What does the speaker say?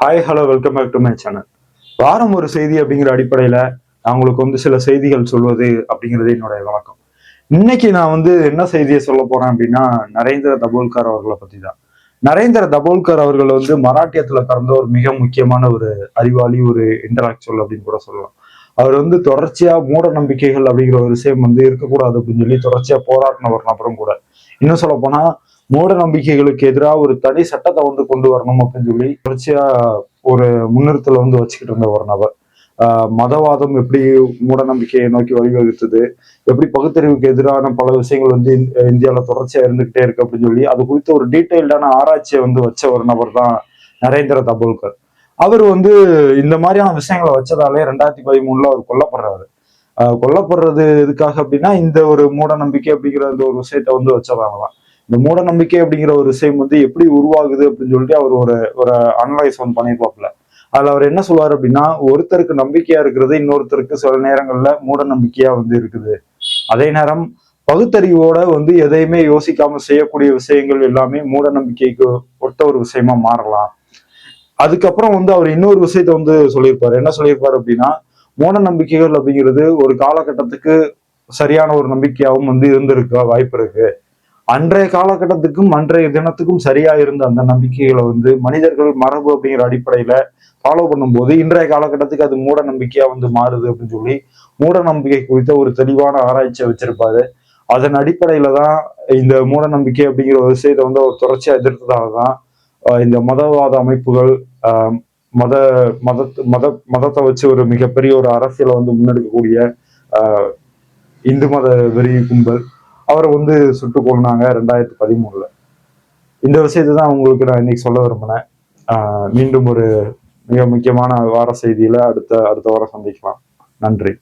Hi hello welcome back to my channel வாரம் ஒரு செய்தி அப்படிங்கிற அடிப்படையில நான் உங்களுக்கு வந்து சில செய்திகள் சொல்வது அப்படிங்கிறது என்னுடைய வழக்கம். இன்னைக்கு நான் வந்து என்ன செய்தியை சொல்ல போறேன் அப்படின்னா நரேந்திர தபோல்கர் அவர்களை பத்தி தான் நரேந்திர தபோல்கர் அவர்கள் வந்து மராட்டியத்துல பிறந்த ஒரு மிக முக்கியமான ஒரு அறிவாளி ஒரு இன்டராக்சுவல் அப்படின்னு கூட சொல்லலாம். அவர் வந்து தொடர்ச்சியா மூட நம்பிக்கைகள் அப்படிங்கிற ஒரு விஷயம் வந்து இருக்கக்கூடாது அப்படின்னு சொல்லி தொடர்ச்சியா போராடின ஒரு நபரும் கூட. இன்னும் சொல்ல போனா மூட நம்பிக்கைகளுக்கு எதிராக ஒரு தனி சட்டத்தை வந்து கொண்டு வரணும் அப்படின்னு சொல்லி தொடர்ச்சியா ஒரு முன்னிறுத்தல வந்து வச்சுக்கிட்டு இருந்த ஒரு நபர். ஆஹ் மதவாதம் எப்படி மூட நம்பிக்கையை நோக்கி வழிவகுத்தது எப்படி பகுத்தறிவுக்கு எதிரான பல விஷயங்கள் வந்து இந்தியாவில் தொடர்ச்சியா இருந்துகிட்டே இருக்கு அப்படின்னு சொல்லி அது குறித்து ஒரு டீட்டெயில்டான ஆராய்ச்சியை வந்து வச்ச ஒரு நபர் தான் நரேந்திர தபோல்கர். அவர் வந்து இந்த மாதிரியான விஷயங்களை வச்சதாலே ரெண்டாயிரத்தி பதிமூணுல அவர் கொல்லப்படுறாரு. ஆஹ் கொல்லப்படுறது எதுக்காக அப்படின்னா இந்த ஒரு மூட நம்பிக்கை அப்படிங்கிற அந்த ஒரு விஷயத்த வந்து வச்சதாலதான் இந்த மூட நம்பிக்கை அப்படிங்கிற ஒரு விஷயம் வந்து எப்படி உருவாகுது அப்படின்னு சொல்லிட்டு அவர் ஒரு ஒரு அனலைஸ் ஒன் பண்ணியிருப்பாப்புல. அதுல அவர் என்ன சொல்லுவார் அப்படின்னா ஒருத்தருக்கு நம்பிக்கையா இருக்கிறது இன்னொருத்தருக்கு சில நேரங்கள்ல மூட நம்பிக்கையா வந்து இருக்குது. அதே நேரம் பகுத்தறிவோட வந்து எதையுமே யோசிக்காம செய்யக்கூடிய விஷயங்கள் எல்லாமே மூட நம்பிக்கைக்கு ஒத்த ஒரு விஷயமா மாறலாம். அதுக்கப்புறம் வந்து அவர் இன்னொரு விஷயத்த வந்து சொல்லியிருப்பாரு. என்ன சொல்லியிருப்பாரு அப்படின்னா மூட நம்பிக்கைகள் அப்படிங்கிறது ஒரு காலகட்டத்துக்கு சரியான ஒரு நம்பிக்கையாகவும் வந்து இருந்திருக்க வாய்ப்பு இருக்கு. அன்றைய காலகட்டத்துக்கும் அன்றைய தினத்துக்கும் சரியா இருந்த அந்த நம்பிக்கைகளை வந்து மனிதர்கள் மரபு அப்படிங்கிற அடிப்படையில ஃபாலோ பண்ணும்போது இன்றைய காலகட்டத்துக்கு அது மூட நம்பிக்கையா வந்து மாறுது அப்படின்னு சொல்லி மூட நம்பிக்கை குறித்த ஒரு தெளிவான ஆராய்ச்சியை வச்சிருப்பாரு. அதன் அடிப்படையில தான் இந்த மூட நம்பிக்கை அப்படிங்கிற ஒரு விஷயத்தை வந்து அவர் தொடர்ச்சியா எதிர்த்ததால தான் இந்த மதவாத அமைப்புகள் ஆஹ் மத மத மத மதத்தை வச்சு ஒரு மிகப்பெரிய ஒரு அரசியலை வந்து முன்னெடுக்கக்கூடிய ஆஹ் இந்து மத வெறி கும்பல் அவரை வந்து சுட்டு கொண்டாங்க ரெண்டாயிரத்தி பதிமூணுல. இந்த விஷயத்தை தான் உங்களுக்கு நான் இன்னைக்கு சொல்ல விரும்பினேன் ஆஹ் மீண்டும் ஒரு மிக முக்கியமான வார செய்தியில அடுத்த அடுத்த வாரம் சந்திக்கலாம். நன்றி.